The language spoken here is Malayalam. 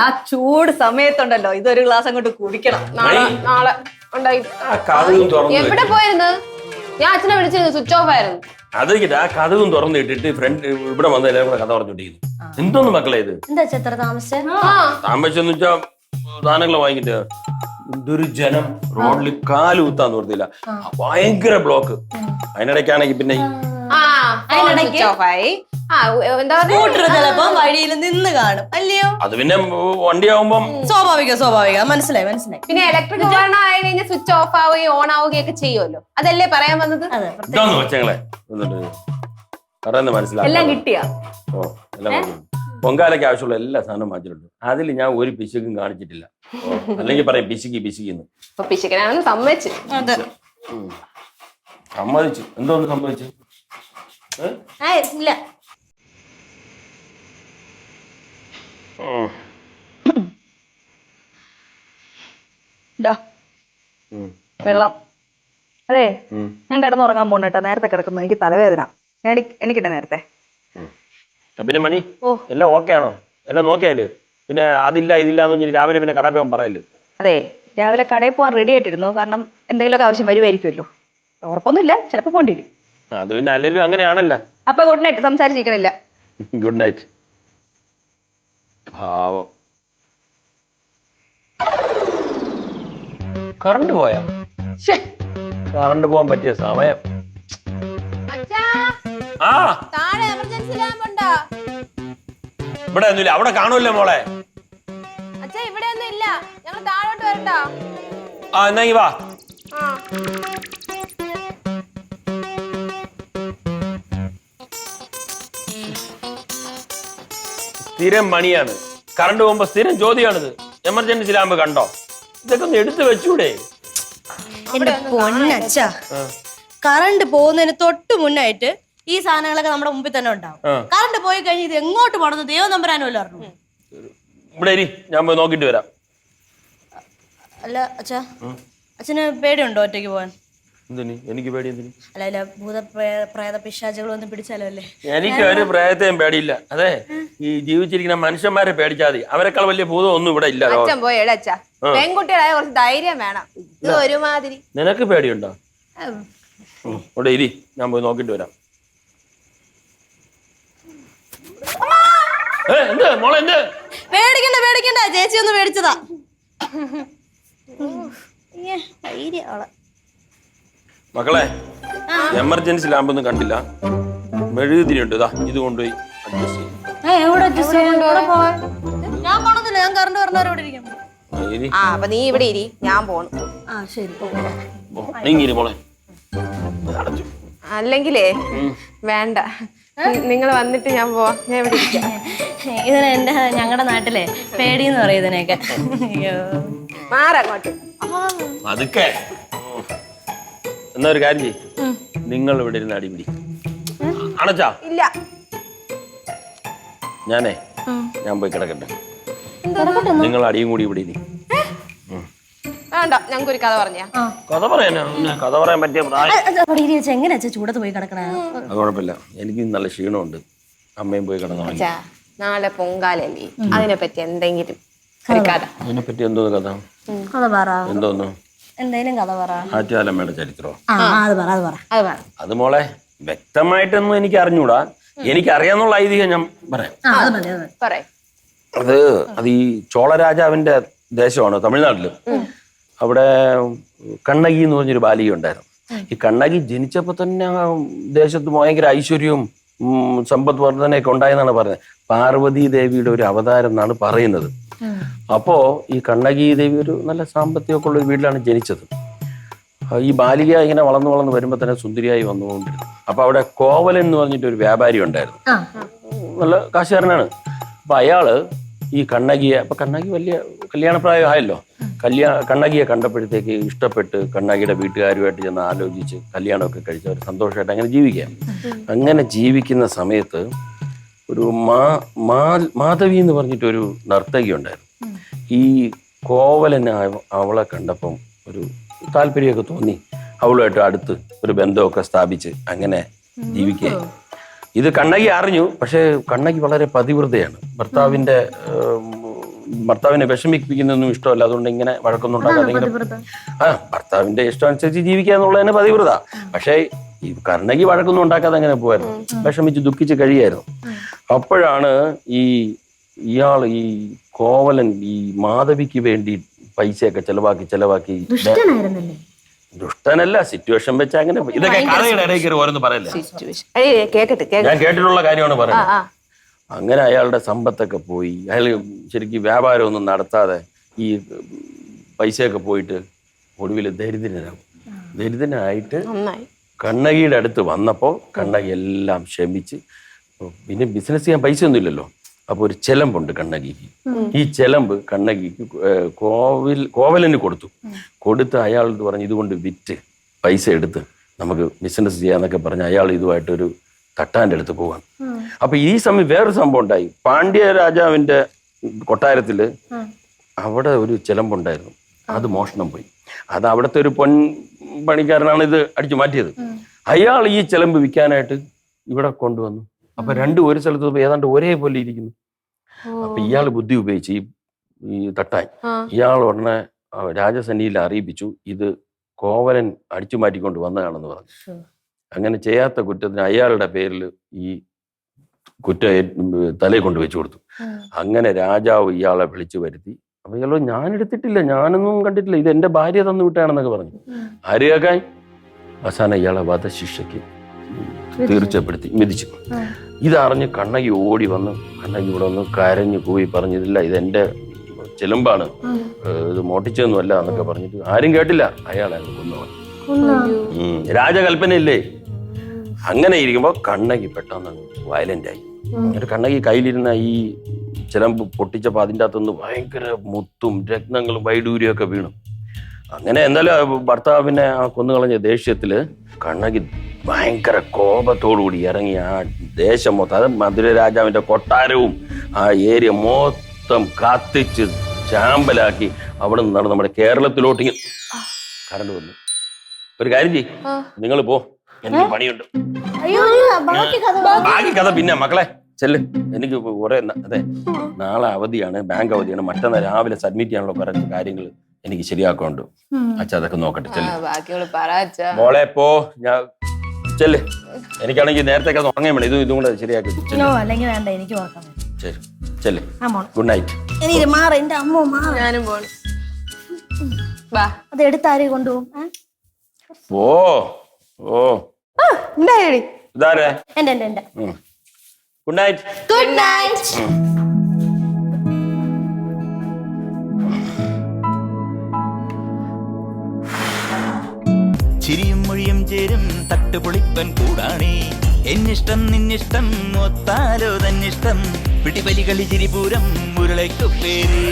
ആ ചൂട് സമയത്തുണ്ടല്ലോ. ഇതൊരു ഗ്ലാസ് അങ്ങോട്ട് കുടിക്കണം. നാളെ നാളെ ഉണ്ടായി. ആ കഥകും തുറന്നു എവിടെ പോയിരുന്നു? ഞാൻ അച്ഛനെ വിളിച്ചിരുന്നു സ്വിച്ച് ഓഫ് ആയിരുന്നു. അതിരിക്കട്ടെ ആ കഥകും തുറന്നു ഇട്ടിട്ട് ഫ്രണ്ട് ഇവിടെ വന്ന് എല്ലാവരും കൂടെ കഥ പറഞ്ഞോണ്ടിരിക്കുന്നു എന്തോന്ന് മക്കളെ ഇത്? എന്താ താമസിച്ചെന്ന് വെച്ചാ സാധനങ്ങൾ വാങ്ങിട്ട് എന്തൊരു ജനം? റോഡിൽ കാലൂത്താന്ന് പറഞ്ഞില്ല ഭയങ്കര ബ്ലോക്ക് അതിനിടയ്ക്കാണെങ്കിൽ പിന്നെ വഴിയിൽ നിന്ന് കാണും. അല്ലയോ? അത് പിന്നെ വണ്ടിയാവുമ്പം സ്വാഭാവികം സ്വാഭാവികം. മനസ്സിലായി മനസ്സിലായി. പിന്നെ ഇലക്ട്രിക് ഉപകരണം ആയി കഴിഞ്ഞാൽ സ്വിച്ച് ഓഫ് ആവുകയും ഓൺ ആവുകയും ഒക്കെ ചെയ്യുമല്ലോ. അതല്ലേ പറയാൻ വന്നത്? ഇതാന്ന് വെച്ചങ്ങളെ എല്ലാം കിട്ടിയോ? ഓ എല്ലാം. പൊങ്കാലയ്ക്ക് ആവശ്യമുള്ള എല്ലാ സാധനവും വാങ്ങിച്ചിട്ടുണ്ട് അതിൽ ഞാൻ ഒരു പിശുക്കും കാണിച്ചിട്ടില്ല. അല്ലെങ്കിൽ പറയും പിശുക്കി പിശുക്കിന്ന് അപ്പൊ പിശുക്കനാണെന്ന് സമ്മതിച്ചു. സമ്മതിച്ചു. എന്തോന്ന് സമ്മതിച്ചു? ഇല്ല. വെള്ളം. അതെ. ഞാൻ കിടന്നുറങ്ങാൻ പോണേട്ടാ. നേരത്തെ കിടക്കുന്നു. എനിക്ക് തലവേദന. ഞാൻ എണീക്കട്ടെ നേരത്തെ? പിന്നെ മണി ഓ. എല്ലാം ഓക്കെ ആണോ? എല്ലാം നോക്കിയാൽ പിന്നെ അതില്ല ഇതില്ല എന്ന് പറഞ്ഞ് രാവിലെ പിന്നെ കടയിൽ പോകാൻ പറയൽ അതെ രാവിലെ കടയിൽ പോകാൻ റെഡി ആയിട്ടിരുന്നു. കാരണം എന്തെങ്കിലുമൊക്കെ ആവശ്യം വരുമായിരിക്കുമല്ലോ ഉറപ്പൊന്നുമില്ല ചിലപ്പോൾ പോണ്ടി വരും അത് പിന്നെ അല്ലെങ്കിലും അങ്ങനെയാണല്ലോ. അപ്പൊ ഗുഡ് നൈറ്റ് സംസാരിച്ചിരിക്കണില്ല. ഗുഡ് നൈറ്റ് പാവം. കറണ്ട് പോയാ? കറണ്ട് പോകാൻ പറ്റിയ സമയം. അച്ഛാ. ആ. താഴെ എമർജൻസി ലാമ്പ് ഉണ്ടോ? ഇവിടെ ഒന്നുമില്ല. അവിടെ കാണുമല്ലോ മോളെ. അച്ഛാ ഇവിടെ ഒന്നും ഇല്ല. ഞങ്ങൾ താഴോട്ട് വരണ്ടോ ആ എന്നാ വാ. ആ. സ്ഥിരം മണിയാണ് കറണ്ട് പോകുമ്പോ സ്ഥിരം ചോദ്യമാണിത്. എമർജൻസി ലാമ്പ് കണ്ടോ? ഇതൊക്കെ ഒന്ന് എടുത്തു വെച്ചൂടെ. എന്റെ കറണ്ട് പോകുന്നതിന് തൊട്ട് മുന്നായിട്ട് ഈ സാധനങ്ങളൊക്കെ നമ്മുടെ മുമ്പിൽ തന്നെ ഉണ്ടാവും. കറണ്ട് പോയി കഴിഞ്ഞ് ഇത് എങ്ങോട്ട് പോണെന്ന് ദൈവം നമ്പരാനുമല്ലോ അറിഞ്ഞു. ഇവിടെ ഇരി ഞാൻ പോയി നോക്കിട്ട് വരാം. അല്ല അച്ഛാ. അച്ഛന് പേടിയുണ്ടോ ഒറ്റയ്ക്ക് പോകാൻ? എന്തിന്? എനിക്ക് പേടി എന്തിന്? അല്ല അല്ല ഭൂത പ്രേത പ്രേത പിശാചുകളൊന്നും പിടിച്ചാലോ അല്ലേ? എനിക്ക് ഒരു പ്രേതത്തെയും പേടിയില്ല. അതെ ഈ ജീവിച്ചിരിക്കുന്ന മനുഷ്യന്മാരെ പേടിച്ചാൽ മതി. അവരെക്കാൾ വലിയ ഭൂതം ഒന്നും ഇവിടെ ഇല്ല. അച്ഛൻ പോയി എടാ പെൺകുട്ടികളായ കുറച്ച് ധൈര്യം വേണം. ഇത് ഒരുമാതിരി. നിനക്ക് പേടിയുണ്ടോ? ഇവിടെ ഇരി ഞാൻ പോയി നോക്കിട്ട് വരാം. എന്ത്? മോളെ എന്ത്? പേടിക്കണ്ട പേടിക്കണ്ട. ചേച്ചി ഒന്ന് പേടിച്ചതാ. മക്കളെ എമർജൻസി ലാമ്പ് ഒന്നും കണ്ടില്ല. മെഴുകുതിരിയുണ്ട്. ഇതാ ഇത് കൊണ്ടുപോയി അഡ്ജസ്റ്റ് ചെയ്യും. ഞാൻ പോണെന്നില്ല ഞാൻ കറണ്ട് പറഞ്ഞവരോട് ഇരിക്കാം. ആ, അപ്പൊ നീ ഇവിടെ ഇരി. ഞാൻ പോണു. ആ ശരി നീങ്ങിരി മോളെ. അല്ലെങ്കിലേ വേണ്ട. നിങ്ങൾ വന്നിട്ട് ഞാൻ പോവാ. ഞാൻ ഇവിടെ ഇരിക്കാം. ഇതിന് എന്റെ ഞങ്ങളുടെ നാട്ടിലെ പേടി എന്ന് പറയും ഇതിനൊക്കെ അയ്യോ. മാറങ്ങോട്ട് അതൊക്കെ എന്നാ ഒരു കാര്യം ചെയ്യ്. നിങ്ങൾ ഇവിടെ ഇരുന്ന് അടിപിടി അണച്ചാ. ഇല്ല. ഞാനേ ഞാൻ പോയി കിടക്കട്ടെ. നിങ്ങൾ അടിയും കൂടി ഇവിടെ ഇരി. വേണ്ട ഞങ്ങൾക്ക് ഒരു കഥ പറഞ്ഞാ കഥ പറയാനാ? കഥ പറയാൻ പറ്റിയ പ്രായം. എങ്ങനെ ചൂടത്ത് പോയി കിടക്കണേ? അത് കുഴപ്പമില്ല. എനിക്ക് നല്ല ക്ഷീണമുണ്ട്. അമ്മയും പോയി കിടന്നു അച്ഛാ നാളെ പൊങ്കാലല്ലേ അതിനെ പറ്റി എന്തെങ്കിലും ഒരു കഥ. അതിനെ പറ്റി എന്തോന്ന് കഥ? കഥ പറ. എന്തോന്ന്? എന്തേലും കഥ പറ. ആറ്റുകാലമ്മയുടെ ചരിത്രം. ആ അത് പറ അത് പറ. അത് പറ. അത് മോളെ വ്യക്തമായിട്ടൊന്നും എനിക്ക് അറിഞ്ഞൂടാ. എനിക്ക് അറിയാന്നുള്ള ഐതിഹ്യം ഞാൻ പറയാം. ആ അത് അത് ഈ ചോള അത് അത് ഈ ചോളരാജാവിന്റെ ദേശമാണ് തമിഴ്നാട്ടിൽ. അവിടെ കണ്ണകി എന്ന് പറഞ്ഞൊരു ബാലിക ഉണ്ടായിരുന്നു. ഈ കണ്ണകി ജനിച്ചപ്പോൾ തന്നെ ദേശത്ത് ഭയങ്കര ഐശ്വര്യവും സമ്പദ് വർധനയൊക്കെ ഉണ്ടായെന്നാണ് പറയുന്നത്. പാർവതി ദേവിയുടെ ഒരു അവതാരം എന്നാണ് പറയുന്നത്. അപ്പോ ഈ കണ്ണകി ദേവി ഒരു നല്ല സാമ്പത്തികമൊക്കെ ഉള്ള ഒരു വീട്ടിലാണ് ജനിച്ചത്. ഈ ബാലിക ഇങ്ങനെ വളർന്നു വളർന്നു വരുമ്പോൾ തന്നെ സുന്ദരിയായി വന്നുകൊണ്ടിരുന്നു. അപ്പൊ അവിടെ കോവലൻ എന്ന് പറഞ്ഞിട്ട് ഒരു വ്യാപാരി ഉണ്ടായിരുന്നു. നല്ല കാശുകാരനാണ്. അപ്പൊ അയാൾ ഈ കണ്ണകിയെ അപ്പൊ കണ്ണകി വലിയ കല്യാണപ്രായമായല്ലോ. കല്യാണ കണ്ണകിയെ കണ്ടപ്പോഴത്തേക്ക് ഇഷ്ടപ്പെട്ട് കണ്ണകിയുടെ വീട്ടുകാരുമായിട്ട് ചെന്ന് ആലോചിച്ച് കല്യാണമൊക്കെ കഴിച്ച് അവർ സന്തോഷമായിട്ട് അങ്ങനെ ജീവിക്കാം. അങ്ങനെ ജീവിക്കുന്ന സമയത്ത് ഒരു മാ മാധവി എന്ന് പറഞ്ഞിട്ടൊരു നർത്തകി ഉണ്ടായിരുന്നു. ഈ കോവലനെ അവളെ കണ്ടപ്പം ഒരു താല്പര്യമൊക്കെ തോന്നി. അവളുമായിട്ട് അടുത്ത് ഒരു ബന്ധമൊക്കെ സ്ഥാപിച്ച് അങ്ങനെ ജീവിക്കുക ഇത് കണ്ണകി അറിഞ്ഞു പക്ഷേ കണ്ണകി വളരെ പതിവ്രതയാണ്. ഭർത്താവിന്റെ ഏം, ഭർത്താവിനെ വിഷമിപ്പിക്കുന്നൊന്നും ഇഷ്ടമല്ല. അതുകൊണ്ട് ഇങ്ങനെ വഴക്കൊന്നും ഉണ്ടാക്കാതെ ആ ഭർത്താവിന്റെ ഇഷ്ടം അനുസരിച്ച് ജീവിക്കുക എന്നുള്ളതിന് പതിവ്രത പക്ഷേ ഈ കർണകി വഴക്കൊന്നും ഉണ്ടാക്കാതെ അങ്ങനെ പോവായിരുന്നു. വിഷമിച്ച് ദുഃഖിച്ച് കഴിയായിരുന്നു. അപ്പോഴാണ് ഈ ഇയാൾ ഈ കോവലൻ ഈ മാധവിക്ക് വേണ്ടി പൈസയൊക്കെ ചെലവാക്കി ചെലവാക്കി ദുഷ്ടനല്ല സിറ്റുവേഷൻ വെച്ച് അങ്ങനെ ഇതൊക്കെ കഥയുടെ ഇടയിൽ കയറി ഓരോന്ന് പറയല്ലേ? ഞാൻ കേട്ടിട്ടുള്ള കാര്യമാണ് പറയുന്നത്. അങ്ങനെ അയാളുടെ സമ്പത്തൊക്കെ പോയി. അയാൾ ശരിക്കും വ്യാപാരമൊന്നും നടത്താതെ ഈ പൈസയൊക്കെ പോയിട്ട് ഒടുവിൽ ദരിദ്രനാകും. ദരിദ്രനായിട്ട് കണ്ണകിയുടെ അടുത്ത് വന്നപ്പോൾ കണ്ണകി എല്ലാം ക്ഷമിച്ച് പിന്നെ ബിസിനസ് ചെയ്യാൻ പൈസ ഒന്നുമില്ലല്ലോ അപ്പോൾ ഒരു ചെലമ്പുണ്ട് കണ്ണകിക്ക്. ഈ ചെലമ്പ് കണ്ണകിക്ക് കോവിൽ കോവലന് കൊടുത്തു. കൊടുത്ത് അയാളോട് പറഞ്ഞ് ഇതുകൊണ്ട് വിറ്റ് പൈസ എടുത്ത് നമുക്ക് ബിസിനസ് ചെയ്യാന്നൊക്കെ പറഞ്ഞ് അയാൾ ഇതുമായിട്ടൊരു തട്ടാന്റെ അടുത്ത് പോവാണ്. അപ്പൊ ഈ സമയം വേറൊരു സംഭവം ഉണ്ടായി. പാണ്ഡ്യ രാജാവിന്റെ കൊട്ടാരത്തിൽ അവിടെ ഒരു ചിലമ്പുണ്ടായിരുന്നു. അത് മോഷണം പോയി. അത് അവിടുത്തെ ഒരു പൊൻ പണിക്കാരനാണ് ഇത് അടിച്ചു മാറ്റിയത്. അയാൾ ഈ ചിലമ്പ് വിൽക്കാനായിട്ട് ഇവിടെ കൊണ്ടുവന്നു. അപ്പൊ രണ്ടും ഒരു സ്ഥലത്ത് ഏതാണ്ട് ഒരേപോലെ ഇരിക്കുന്നു. അപ്പൊ ഇയാൾ ബുദ്ധി ഉപയോഗിച്ച് ഈ തട്ടാൻ ഇയാൾ ഉടനെ രാജസന്നിയിൽ അറിയിപ്പിച്ചു ഇത് കോവലൻ അടിച്ചു മാറ്റിക്കൊണ്ട് വന്നതാണെന്ന് പറഞ്ഞു. അങ്ങനെ ചെയ്യാത്ത കുറ്റത്തിന് അയാളുടെ പേരിൽ ഈ കുറ്റം തലയിൽ കൊണ്ട് വെച്ചു കൊടുത്തു. അങ്ങനെ രാജാവ് ഇയാളെ വിളിച്ചു വരുത്തി. അപ്പൊ ഇയാളോ ഞാൻ എടുത്തിട്ടില്ല ഞാനൊന്നും കണ്ടിട്ടില്ല. ഇത് എന്റെ ഭാര്യ തന്നു വിട്ടാണെന്നൊക്കെ പറഞ്ഞു. ആര് കേൾക്കാൻ അവസാനം ഇയാളെ വധശിക്ഷയ്ക്ക് തീർച്ചപ്പെടുത്തി മിതിച്ചു ഇതറിഞ്ഞ് കണ്ണകി ഓടി വന്ന് കണ്ണകി ഇവിടെ വന്ന് കരഞ്ഞു പോയി പറഞ്ഞിട്ടില്ല ഇത് എന്റെ ചെലുമ്പാണ് ഇത് മോട്ടിച്ചൊന്നുമല്ല എന്നൊക്കെ പറഞ്ഞിട്ട് ആരും കേട്ടില്ല. അയാളെ കൊന്നു. രാജകൽപ്പനയില്ലേ അങ്ങനെ ഇരിക്കുമ്പോൾ കണ്ണകി പെട്ടെന്ന് വയലന്റ് ആയി. എന്നിട്ട് കണ്ണകി കയ്യിലിരുന്ന ഈ ചിലമ്പ് പൊട്ടിച്ചപ്പോ അതിന്റെ അകത്തുനിന്ന് ഭയങ്കര മുത്തും രത്നങ്ങളും വൈഡൂരിയും ഒക്കെ വീണു. അങ്ങനെ എന്തായാലും ഭർത്താവിനെ ആ കൊന്നുകളഞ്ഞ ദേഷ്യത്തിൽ കണ്ണകി ഭയങ്കര കോപത്തോടുകൂടി ഇറങ്ങി ആ ദേശം മൊത്തം അത് മധുര രാജാവിന്റെ കൊട്ടാരവും ആ ഏരിയ മൊത്തം കത്തിച്ച് ചാമ്പലാക്കി അവിടെ നിന്നാണ് നമ്മുടെ കേരളത്തിലോട്ട് ഇങ്ങനെ കറണ്ട് വന്നു. ഒരു കാര്യം ചെയ്യ്. നിങ്ങൾ പോ. എനിക്ക് പണിയുണ്ട്. അയ്യോ ബാക്കി കഥ ബാക്കി കഥ പിന്നെ മക്കളെ ചെല്ല്. എനിക്ക് കുറെ അതെ നാളെ അവധിയാണ് ബാങ്ക് അവധിയാണ്. മറ്റന്നാൾ രാവിലെ സബ്മിറ്റ് ചെയ്യാനുള്ള കുറച്ച് കാര്യങ്ങൾ എനിക്ക് ശരിയാക്കുന്നുണ്ട് അച്ഛ അതൊക്കെ നോക്കട്ടെ ചെല്ല്. മോളെ പോ. ഞാൻ ചെല്ല്. എനിക്കാണെങ്കിൽ നേരത്തെ ഒക്കെ ഉറങ്ങാൻ വേണം ഇതും ഇതും കൂടെ ശരിയാക്കി. നോ അല്ലെങ്കിൽ വേണ്ട എനിക്ക് ശരി. ചെല്ല്. ഗുഡ് നൈറ്റ് ഇനി ഇത് മാറ എന്റെ അമ്മ മാറ. ഞാനും പോണു. വാ അത് എടുത്താരെ കൊണ്ടുപോകും ഓ ഓ ഉണ്ടായി ഇതാരേ? എന്റെ എന്റെ എന്റെ ഗുഡ് നൈറ്റ് ഗുഡ് നൈറ്റ് ചിരിയും മൊഴിയും ചേരും തട്ടുപൊളിപ്പൻ കൂടാണേ. എന്നിഷ്ടം നിന്നിഷ്ടം ഒത്താലോ തന്നിഷ്ടം. പിടിപലി കളി ചിരിപൂരം മുരളയ്ക്കു പേര്.